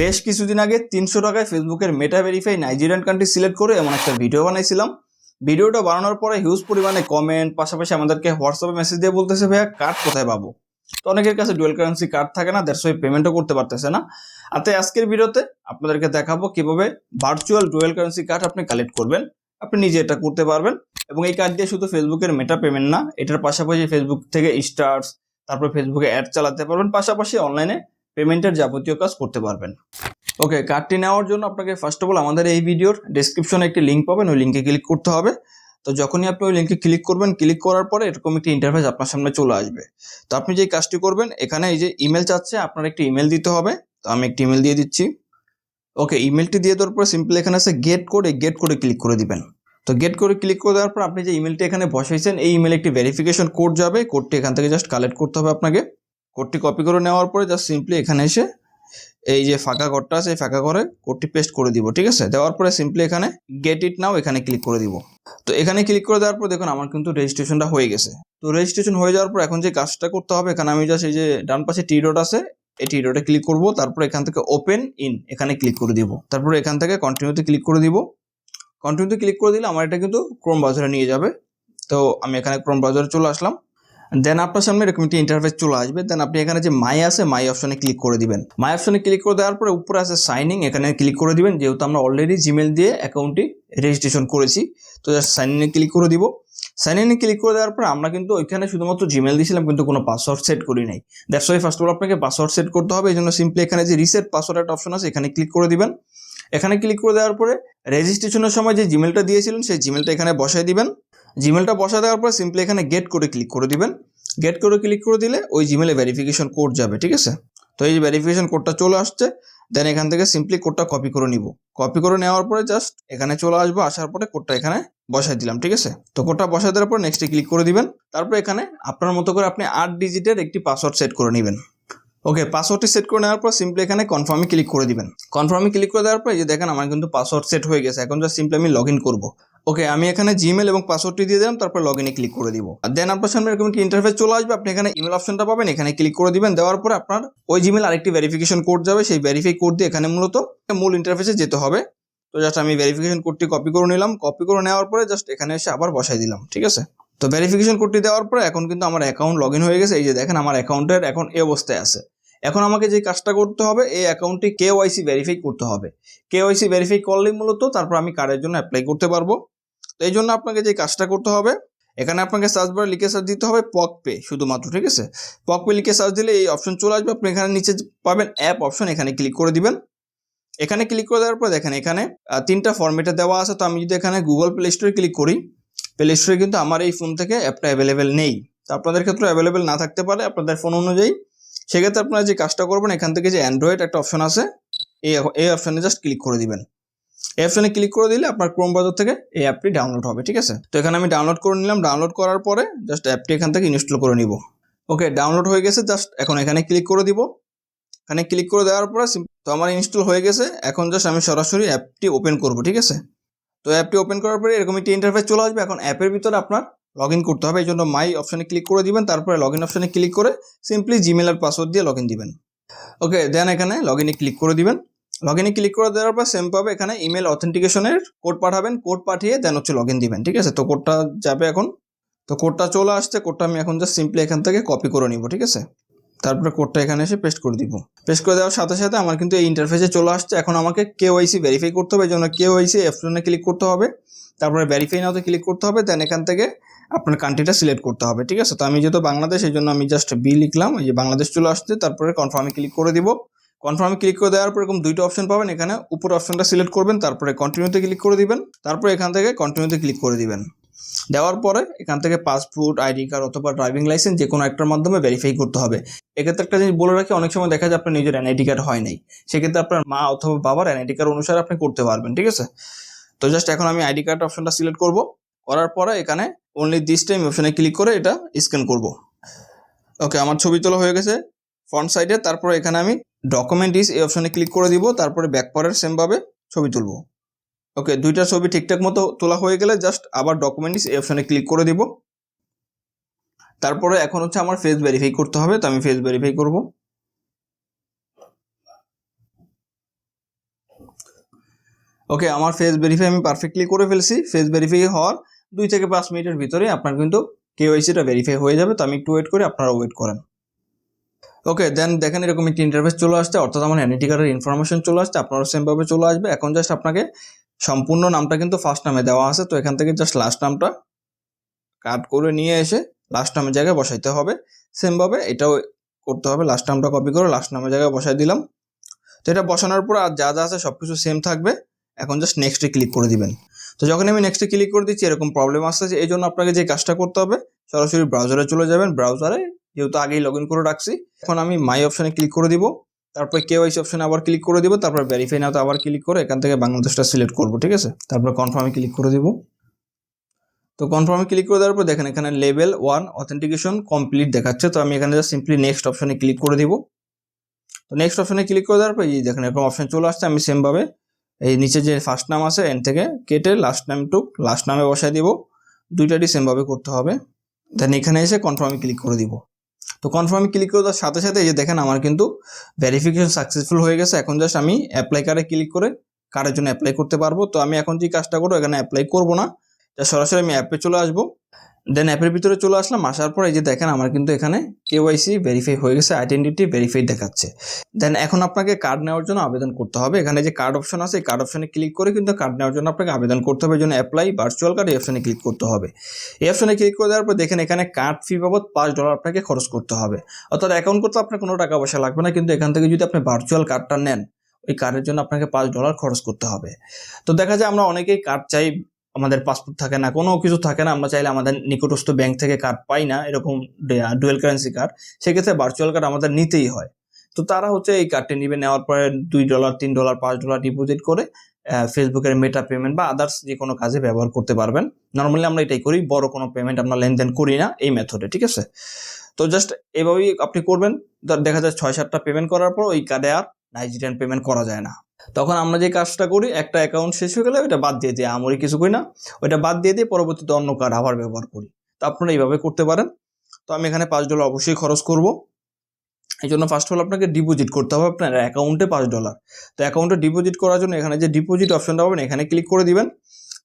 বেশ কিছুদিন আগে তিনশো টাকায় ফেসবুকের Meta verify Nigerian country select করে এমন একটা ভিডিও বানাইছিলাম। ভিডিওটা বানানোর পরে হিউজ পরিমাণে কমেন্ট পাশাপাশি আমাদেরকে হোয়াটসঅ্যাপে মেসেজ দিয়ে বলতেছে, ভাইয়া কার্ড কোথায় পাবো? তো অনেকের কাছে ডুয়েল কারেন্সি কার্ড থাকে না দেড়শো পেমেন্টও করতে পারতেছে না। আর তাই আজকের ভিডিওতে আপনাদেরকে দেখাবো কীভাবে ভার্চুয়াল ডুয়েল কারেন্সি কার্ড আপনি কালেক্ট করবেন। আপনি নিজে এটা করতে পারবেন এবং এই কার্ড দিয়ে শুধু ফেসবুকের মেটা পেমেন্ট না, এটার পাশাপাশি ফেসবুক থেকে স্টার্স তারপর ফেসবুকে অ্যাড চালাতে পারবেন। পাশাপাশি অনলাইনে পেমেন্টের যাবতীয় কাজ করতে পারবেন। ওকে কার্ডটি নেওয়ার জন্য আপনাকে ফার্স্ট অফ অল আমাদের এই ভিডিওর ডেসক্রিপশনে একটি লিঙ্ক পাবেন, ওই লিঙ্কে ক্লিক করতে হবে। তো যখনই আপনি ওই লিঙ্কে ক্লিক করবেন ক্লিক করার পরে এরকম একটি ইন্টারফেস আপনার সামনে চলে আসবে। তো আপনি যে কাজটি করবেন, এখানে এই যে ইমেল চাচ্ছে, আপনার একটি ইমেল দিতে হবে। তো আমি একটি ইমেল দিয়ে দিচ্ছি। ওকে ইমেলটি দিয়ে দেওয়ার পর সিম্পল এখানে আছে গেট কোড এই গেট কোডে ক্লিক করে দিবেন। তো গেট করে ক্লিক করে দেওয়ার পর আপনি যে ইমেলটি এখানে বসাইছেন, এই ইমেলে একটি ভেরিফিকেশন কোড যাবে। কোডটি এখান থেকে জাস্ট কালেক্ট করতে হবে আপনাকে। কোডটি কপি করে নেওয়ার পরে জাস্ট সিম্পলি এখানে এসে এই যে ফাঁকা ঘরটা আছে, এই ফাঁকা ঘরে কোডটি পেস্ট করে দিব, ঠিক আছে? দেওয়ার পরে সিম্পলি এখানে গেট ইট নাও এখানে ক্লিক করে দিব। তো এখানে ক্লিক করে দেওয়ার পর দেখুন, আমার কিন্তু রেজিস্ট্রেশনটা হয়ে গেছে। তো রেজিস্ট্রেশন হয়ে যাওয়ার পর এখন যে কাজটা করতে হবে, এখানে আমি জাস্ট এই যে ডান পাশে টি ডট আছে, এই টি ডটে ক্লিক করব, তারপর এখান থেকে ওপেন ইন এখানে ক্লিক করে দিব। তারপর এখান থেকে কন্টিনিউতে ক্লিক করে দিব। কন্টিনিউতে ক্লিক করে দিলে আমার এটা কিন্তু ক্রোম ব্রাউজারে নিয়ে যাবে। তো আমি এখানে ক্রোম ব্রাউজারে চলে আসলাম। দেন আপনার সামনে এরকম একটি ইন্টারফেস চলে আসবে। দেন আপনি এখানে যে মাই আছে মাই অপশনে ক্লিক করে দিবেন। মাই অপশনে ক্লিক করে দেওয়ার পরে উপরে আছে সাইনিং এখানে ক্লিক করে দিবেন। যেহেতু আমরা অলরেডি জিমেল দিয়ে অ্যাকাউন্টটি রেজিস্ট্রেশন করেছি, তো জাস্ট সাইন ইনে ক্লিক করে দিব। সাইন ইনে ক্লিক করে দেওয়ার পরে আমরা কিন্তু ওইখানে শুধুমাত্র জিমেল দিয়েছিলাম, কিন্তু কোনো পাসওয়ার্ড সেট করি নাই। That's why first of all আপনাকে পাসওয়ার্ড সেট করতে হবে এই জন্য সিম্পলি এখানে যে রিসেট পাসওয়ার্ড একটা অপশন আছে, এখানে ক্লিক করে দিবেন। এখানে ক্লিক করে দেওয়ার পরে রেজিস্ট্রেশনের সময় যে জিমেলটা দিয়েছিলেন, সেই জিমেলটা এখানে বসাই দিবেন। জিমেলটা বসা দেওয়ার পর সিম্পলি এখানে গেট করে ক্লিক করে দিবেন। গেট করে ক্লিক করে দিলে ওই জিমেলে ভেরিফিকেশন কোড যাবে, ঠিক আছে? তো এই যে ভেরিফিকেশন কোডটা চলে আসছে দেন এখান থেকে সিম্পলি কোডটা কপি করে নিব। কপি করে নেওয়ার পরে জাস্ট এখানে চলে আসব, আসার পরে কোডটা এখানে বসাই দিলাম, ঠিক আছে? তো কোডটা বসাই দেওয়ার পর নেক্সটে ক্লিক করে দিবেন। তারপর এখানে আপনার মতো করে আপনি আট ডিজিটের একটি পাসওয়ার্ড সেট করে নেবেন। ওকে পাসওয়ার্ডটি সেট করে নেওয়ার পর সিম্পলি এখানে কনফার্মে ক্লিক করে দিবেন। কনফার্মে ক্লিক করে দেওয়ার পর এই যে দেখেন আমার কিন্তু পাসওয়ার্ড সেট হয়ে গেছে, এখন জাস্ট সিম্পলি আমি লগ ইন করব। ওকে আমি এখানে জিমেল এবং পাসওয়ার্ডটি দিয়ে দিলাম, তারপর লগ ইনে ক্লিক করে দিব। দেন আপনার সামনে এরকম একটি ইন্টারফেস চলে আসবে, আপনি এখানে ইমেল অপশনটা পাবেন, এখানে ক্লিক করে দিবেন, দেওয়ার পরে আপনার ওই জিমেল আরেকটি ভেরিফিকেশন কোড যাবে, সেই ভেরিফাই কোড দিয়ে এখানে মূলত মূল ইন্টারফেসে যেতে হবে। তো জাস্ট আমি ভেরিফিকেশন কোডটি কপি করে নিলাম কপি করে নেওয়ার পরে জাস্ট এখানে এসে আবার বসাই দিলাম, ঠিক আছে? তো ভেরিফিকেশন কোডটি দেওয়ার পরে এখন কিন্তু আমার অ্যাকাউন্ট লগ ইন হয়ে গেছে, এই যে দেখেন আমার অ্যাকাউন্টের এখন এই অবস্থায় আছে। এখন আমাকে যে কাজটা করতে হবে, এই অ্যাকাউন্টটি কে ওয়াইসি ভেরিফাই করতে হবে। কে ওয়াইসি ভেরিফাই করলেই মূলত তারপর আমি কার্ডের জন্য অ্যাপ্লাই করতে পারব। তো এই জন্য আপনাকে যে কাজটা করতে হবে, এখানে আপনাকে সার্চ বারে লিখে সার্চ দিতে হবে পক পে শুধুমাত্র, ঠিক আছে? পক পে লিখে সার্চ দিলে এই অপশন চলে আসবে। আপনি এখানে নিচে পাবেন অ্যাপ অপশন এখানে ক্লিক করে দিবেন। এখানে ক্লিক করে দেওয়ার পর দেখেন এখানে তিনটা ফর্মেটে দেওয়া আছে। তো আমি যদি এখানে গুগল প্লে স্টোরে ক্লিক করি প্লে স্টোরে কিন্তু আমার এই ফোন থেকে অ্যাপটা অ্যাভেলেবেল নেই। তো আপনাদের ক্ষেত্রে অ্যাভেলেবেল না থাকতে পারে আপনাদের ফোন অনুযায়ী। সেক্ষেত্রে আপনারা যে কাজটা করবেন, এখান থেকে যে অ্যান্ড্রয়েড একটা অপশন আছে, এই এই অপশনে জাস্ট ক্লিক করে দিবেন। অপশনে ক্লিক করে দিলে আপনার ক্রোম ব্রাউজার থেকে এই অ্যাপটি ডাউনলোড হবে, ঠিক আছে? তো এখানে আমি ডাউনলোড করে নিলাম। ডাউনলোড করার পরে জাস্ট অ্যাপটি এখান থেকে ইনস্টল করে নিব। ওকে ডাউনলোড হয়ে গেছে জাস্ট এখন এখানে ক্লিক করে দিব। এখানে ক্লিক করে দেওয়ার পরে তো আমার ইনস্টল হয়ে গেছে। এখন জাস্ট আমি সরাসরি অ্যাপটি ওপেন করব, ঠিক আছে? তো অ্যাপটি ওপেন করার পরে এরকম একটি ইন্টারফেস চলে আসবে। এখন অ্যাপের ভিতরে আপনার লগ ইন করতে হবে। এই জন্য মাই অপশনে ক্লিক করে দিবেন। তারপরে লগ ইন অপশনে ক্লিক করে সিম্পলি জিমেল আর পাসওয়ার্ড দিয়ে লগ ইন দিবেন। ওকে দেন এখানে লগ ইনে ক্লিক করে দিবেন। লগ ইনে ক্লিক করে দেওয়ার পর সেম পাবে এখানে ইমেল অথেন্টিকেশনের কোড পাঠাবেন। কোড পাঠিয়ে দেন হচ্ছে লগ ইন দিবেন, ঠিক আছে? তো কোডটা যাবে এখন। তো কোডটা চলে আসছে কোডটা আমি এখন জাস্ট সিম্পলি এখান থেকে কপি করে নিব, ঠিক আছে? তারপরে কোডটা এখানে এসে পেস্ট করে দিব। পেস্ট করে দেওয়ার সাথে সাথে আমার কিন্তু এই ইন্টারফেসে চলে আসছে। এখন আমাকে কে ওয়াইসি ভেরিফাই করতে হবে, এই জন্য কে ওয়াইসি অপশনে ক্লিক করতে হবে। তারপরে ভেরিফাই নাওতে ক্লিক করতে হবে দেন এখান থেকে আপনার কান্ট্রিটা সিলেক্ট করতে হবে, ঠিক আছে? তো আমি যেহেতু বাংলাদেশ, এই জন্য আমি জাস্ট বি লিখলাম, এই যে বাংলাদেশ চলে আসছে, তারপরে কনফার্মে ক্লিক করে দিব। কনফার্মে ক্লিক করে দেওয়ার পর এরকম দুইটা অপশন পাবেন। এখানে উপর অপশনটা সিলেক্ট করবেন, তারপরে কন্টিনিউতে ক্লিক করে দিবেন, তারপরে এখান থেকে কন্টিনিউতে ক্লিক করে দিবেন। দেওয়ার পরে এখান থেকে পাসপোর্ট আইডি কার্ড অথবা ড্রাইভিং লাইসেন্স যে কোনো একটার মাধ্যমে ভেরিফাই করতে হবে। এক্ষেত্রে একটা জিনিস বলে রাখি, অনেক সময় দেখা যায় আপনার নিজের এনআইডি কার্ড হয় নাই। সেক্ষেত্রে আপনার মা অথবা বাবার এনআইডি কার্ড অনুসারে আপনি করতে পারবেন, ঠিক আছে? তো জাস্ট এখন আমি আইডি কার্ড অপশনটা সিলেক্ট করব। করার পরে এখানে অনলি দিস টাইম অপশনে ক্লিক করে এটা স্ক্যান করব। ওকে আমার ছবি তোলা হয়ে গেছে। ফ্রন্ট সাইডে তারপরে এখানে আমি ডকুমেন্ট ইস এই অপশনে ক্লিক করে দিব, তারপরে ব্যাক পরের সেমভাবে ছবি তুলবো। ওকে দুইটা ছবি ঠিকঠাক মতো তোলা হয়ে গেলে জাস্ট আবার ডকুমেন্ট ইস এই অপশনে ক্লিক করে দিব। তারপরে এখন হচ্ছে আমার ফেস ভেরিফাই করতে হবে, তো আমি ফেস ভেরিফাই করব। ওকে আমার ফেস ভেরিফাই আমি পারফেক্টলি করে ফেলছি। ফেস ভেরিফাই হওয়ার দুই থেকে পাঁচ মিনিটের ভিতরে আপনার কিন্তু কেওয়াইসিটা ভেরিফাই হয়ে যাবে, তো আমি একটু ওয়েট করি আপনারা ওয়েট করেন। ওকে দেন দেখেন এরকম একটি ইন্টারফেস চলে আসছে, অর্থাৎ আমার এনআইটি কার্ডের ইনফরমেশন চলে আসছে, আপনারও সেমভাবে চলে আসবে। এখন জাস্ট আপনাকে সম্পূর্ণ নামটা কিন্তু ফার্স্ট নামে দেওয়া আছে, তো এখান থেকে জাস্ট লাস্ট নামটা কাট করে নিয়ে এসে লাস্ট নামের জায়গায় বসাইতে হবে। সেমভাবে এটাও করতে হবে লাস্ট নামটা কপি করে লাস্ট নামের জায়গায় বসাই দিলাম। তো এটা বসানোর পর আর যা যা আছে সব কিছু সেম থাকবে, এখন জাস্ট নেক্সটে ক্লিক করে দিবেন। তো যখন আমি নেক্সটে ক্লিক করে দিচ্ছি, এরকম প্রবলেম আসছে যে এই জন্য আপনাকে যে কাজটা করতে হবে, সরাসরি ব্রাউজারে চলে যাবেন ব্রাউজারে যেহেতু আগেই লগ করে রাখছি, এখন আমি মাই অপশনে ক্লিক করে দিব। তারপর কেওয়াইসি অপশনে আবার ক্লিক করে দিব, তারপর ভেরিফাই নাওতে আবার ক্লিক করে এখান থেকে বাংলাদেশটা সিলেক্ট করব, ঠিক আছে? তারপর কনফার্মে ক্লিক করে দিব। তো কনফার্মে ক্লিক করে দেওয়ার পর দেখেন এখানে লেভেল ওয়ান অথেন্টিকেশন কমপ্লিট দেখাচ্ছে। তো আমি এখানে সিম্পলি নেক্সট অপশনে ক্লিক করে দিব। তো নেক্সট অপশনে ক্লিক করে দেওয়ার পর এই দেখেন এরকম অপশন চলে আসছে, আমি সেমভাবে এই নিচে যে ফার্স্ট নাম আছে এন থেকে কেটে লাস্ট নাম টুক লাস্ট নামে বসায় দিব। দুইটারই সেমভাবে করতে হবে। দেন এখানে এসে কনফার্মে ক্লিক করে দিব। তো কনফার্মে ক্লিক করে দেওয়ার সাথে সাথে এই যে দেখেন আমার কিন্তু ভেরিফিকেশন সাকসেসফুল হয়ে গেছে। এখন জাস্ট আমি অ্যাপ্লাই কার্ডে ক্লিক করে কার্ডের জন্য অ্যাপ্লাই করতে পারব। তো আমি এখন যে কাজটা করব, এখানে অ্যাপ্লাই করব না। যা সরাসরি আমি অ্যাপে চলে আসব। দেন অ্যাপের ভিতরে চলে আসলাম, আসার পর এই যে দেখেন আমার কিন্তু এখানে কেওয়াইসি ভেরিফাই হয়ে গেছে আইডেন্টিটি ভেরিফাই দেখাচ্ছে। দেন এখন আপনাকে কার্ড নেওয়ার জন্য আবেদন করতে হবে। এখানে যে কার্ড অপশন আছে, এই কার্ড অপশনে ক্লিক করে কিন্তু কার্ড নেওয়ার জন্য আপনাকে আবেদন করতে হবে। জন্য অ্যাপ্লাই ভার্চুয়াল কার্ড এই অপশনে ক্লিক করতে হবে। এই অপশনে ক্লিক করে দেওয়ার পর দেখেন এখানে কার্ড ফি বাবদ পাঁচ ডলার আপনাকে খরচ করতে হবে। অর্থাৎ অ্যাকাউন্ট করতে আপনার কোনো টাকা পয়সা লাগবে না, কিন্তু এখান থেকে যদি আপনি ভার্চুয়াল কার্ডটা নেন, ওই কার্ডের জন্য আপনাকে পাঁচ ডলার খরচ করতে হবে। তো দেখা যায় আমরা অনেকেই কার্ড চাই আমাদের পাসপোর্ট থাকে না, কোনো কিছু থাকে না, আমরা চাইলে আমাদের নিকটস্থ ব্যাংক থেকে কার্ড পাই না, এরকম ডুয়েল কারেন্সি কার্ড সেক্ষেত্রে ভার্চুয়াল কার্ড আমাদের নিতেই হয়। তো তারা হচ্ছে এই কার্ডটি নিবে, নেওয়ার পরে দুই ডলার তিন ডলার পাঁচ ডলার ডিপোজিট করে ফেসবুকের মেটা পেমেন্ট বা আদার্স যে কোনো কাজে ব্যবহার করতে পারবেন। নর্মালি আমরা এটাই করি, বড় কোনো পেমেন্ট আমরা লেনদেন করি না, এই মেথডে ঠিক আছে? তো জাস্ট এভাবেই আপনি করবেন দেখা যায় ছয় সাতটা পেমেন্ট করার পর ওই কার্ডে আর নাইজেরিয়ান পেমেন্ট করা যায় না। তখন আমরা যে কাজটা করি, একটা অ্যাকাউন্ট শেষ হয়ে গেলে ওইটা বাদ দিয়ে দিই, আমরি কিছু করি না। ওইটা বাদ দিয়ে দিয়ে পরবর্তীতে অন্য কার্ড আবার ব্যবহার করি। তো আপনারা এইভাবে করতে পারেন। তো আমি এখানে পাঁচ ডলার অবশ্যই খরচ করব। এই জন্য ফার্স্ট অল আপনাকে ডিপোজিট করতে হবে আপনার অ্যাকাউন্টে পাঁচ ডলার তো অ্যাকাউন্টে ডিপোজিট করার জন্য এখানে যে ডিপোজিট অপশনটা পাবেন, এখানে ক্লিক করে দিবেন।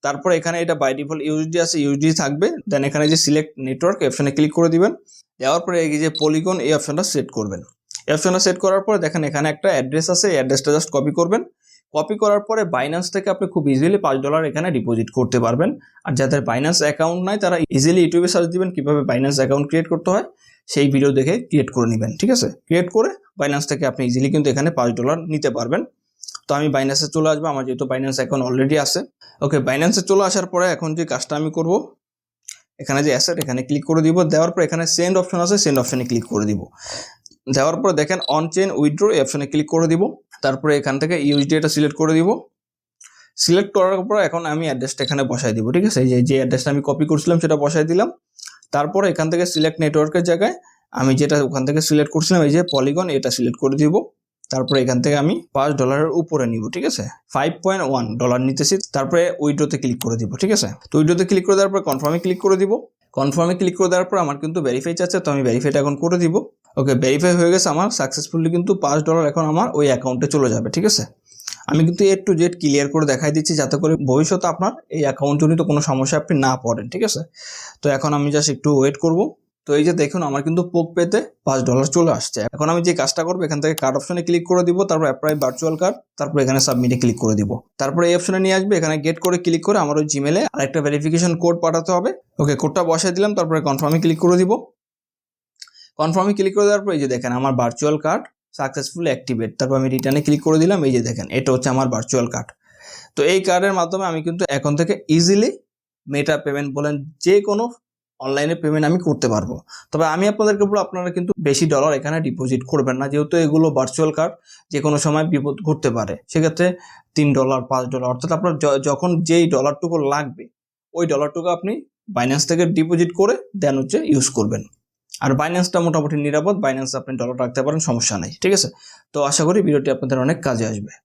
তারপর এখানে এটা বাই ডিফল্ট ইউএসডি আছে ইউএসডি থাকবে। দেন এখানে যে সিলেক্ট নেটওয়ার্ক অপশনে ক্লিক করে দিবেন। দেওয়ার পরে এই যে পলিগন এই অপশনটা সেট করবেন। অপশনটা সেট করার পরে দেখেন এখানে একটা অ্যাড্রেস আছে, এই অ্যাড্রেসটা জাস্ট কপি করবেন। কপি করার পরে বাইন্যান্স থেকে আপনি খুব ইজিলি পাঁচ ডলার এখানে ডিপোজিট করতে পারবেন। আর যাদের বাইন্যান্স অ্যাকাউন্ট নাই, তারা ইজিলি ইউটিউবে সার্চ দিবেন কীভাবে বাইন্যান্স অ্যাকাউন্ট ক্রিয়েট করতে হয়। সেই ভিডিও দেখে ক্রিয়েট করে নেবেন, ঠিক আছে? ক্রিয়েট করে বাইন্যান্স থেকে আপনি ইজিলি কিন্তু এখানে পাঁচ ডলার নিতে পারবেন। তো আমি বাইন্যান্সে চলে আসব, আমার যেহেতু বাইন্যান্স অ্যাকাউন্ট অলরেডি আছে। ওকে বাইন্যান্সে চলে আসার পরে এখন যে কাজটা আমি করব, এখানে যে অ্যাসেট এখানে ক্লিক করে দিব। দেওয়ার পর এখানে সেন্ড অপশন আছে সেন্ড অপশনে ক্লিক করে দিব। দেওয়ার পর দেখেন অন চেন উইথড্রো এই অপশনে ক্লিক করে দিব। তারপরে এখান থেকে ইউএসডি এটা সিলেক্ট করে দিব। সিলেক্ট করার পর এখন আমি অ্যাড্রেসটা এখানে বসাই দিব, ঠিক আছে? যে যে অ্যাড্রেসটা আমি কপি করছিলাম সেটা বসাই দিলাম। তারপর এখান থেকে সিলেক্ট নেটওয়ার্কের জায়গায় আমি যেটা ওখান থেকে সিলেক্ট করছিলাম, এই যে পলিগন এটা সিলেক্ট করে দিব। তারপরে এখান থেকে আমি পাঁচ ডলারের উপরে নিব, ঠিক আছে? ফাইভ পয়েন্ট ওয়ান ডলার নিতেছি। তারপরে উইড্রোতে ক্লিক করে দিব, ঠিক আছে? তো উইড্রোতে ক্লিক করে দেওয়ার পর কনফার্মে ক্লিক করে দিব। কনফার্মে ক্লিক করে দেওয়ার পর আমার কিন্তু ভেরিফাই চাচ্ছে, তো আমি ভেরিফাইটা এখন করে দিব। ওকে ভেরিফাই হয়ে গেছে আমার সাকসেসফুলি কিন্তু পাঁচ ডলার এখন আমার ওই অ্যাকাউন্টে চলে যাবে, ঠিক আছে? আমি কিন্তু এ টু জেড ক্লিয়ার করে দেখাই দিচ্ছি যাতে করে ভবিষ্যতে আপনার এই অ্যাকাউন্ট জনিত কোনো সমস্যা আপনি না পড়েন, ঠিক আছে? তো এখন আমি জাস্ট একটু ওয়েট করব। তো এই যে দেখুন, আমার কিন্তু পোক পেতে পাঁচ ডলার চলে আসছে। এখন আমি যে কাজটা করব, এখান থেকে কার্ড অপশনে ক্লিক করে দিব, তারপর অ্যাপ্লাই ভার্চুয়াল কার্ড তারপর এখানে সাবমিটে ক্লিক করে দিব। তারপর এই অপশনে নিয়ে আসবে, এখানে গেট করে ক্লিক করে আমার ওই জিমেলে আরেকটা ভেরিফিকেশন কোড পাঠাতে হবে। ওকে কোডটা বসাই দিলাম, তারপরে কনফার্মে ক্লিক করে দিব। কনফার্মে ক্লিক করে দেওয়ার পর এই যে দেখেন আমার ভার্চুয়াল কার্ড সাকসেসফুল অ্যাক্টিভেট তারপর আমি রিটার্নে ক্লিক করে দিলাম, এই যে দেখেন, এটা হচ্ছে আমার ভার্চুয়াল কার্ড তো এই কার্ডের মাধ্যমে আমি কিন্তু এখন থেকে ইজিলি মেটা পেমেন্ট বলেন যে কোনো অনলাইনে পেমেন্ট আমি করতে পারব। তবে আমি আপনাদেরকে বলব, আপনারা কিন্তু বেশি ডলার এখানে ডিপোজিট করবেন না, যেহেতু এগুলো ভার্চুয়াল কার্ড যে কোনো সময় বিপদ ঘটতে পারে। সেক্ষেত্রে তিন ডলার পাঁচ ডলার অর্থাৎ আপনার যখন যেই ডলারটুকু লাগবে, ওই ডলারটুকু আপনি বাইন্যান্স থেকে ডিপোজিট করে দেন হচ্ছে ইউজ করবেন। আর বাইন্যান্সটা মোটামুটি নিরাপদ বাইন্যান্স আপনি ডলার রাখতে পারেন, সমস্যা নেই, ঠিক আছে? তো আশা করি ভিডিওটি আপনাদের অনেক কাজে আসবে।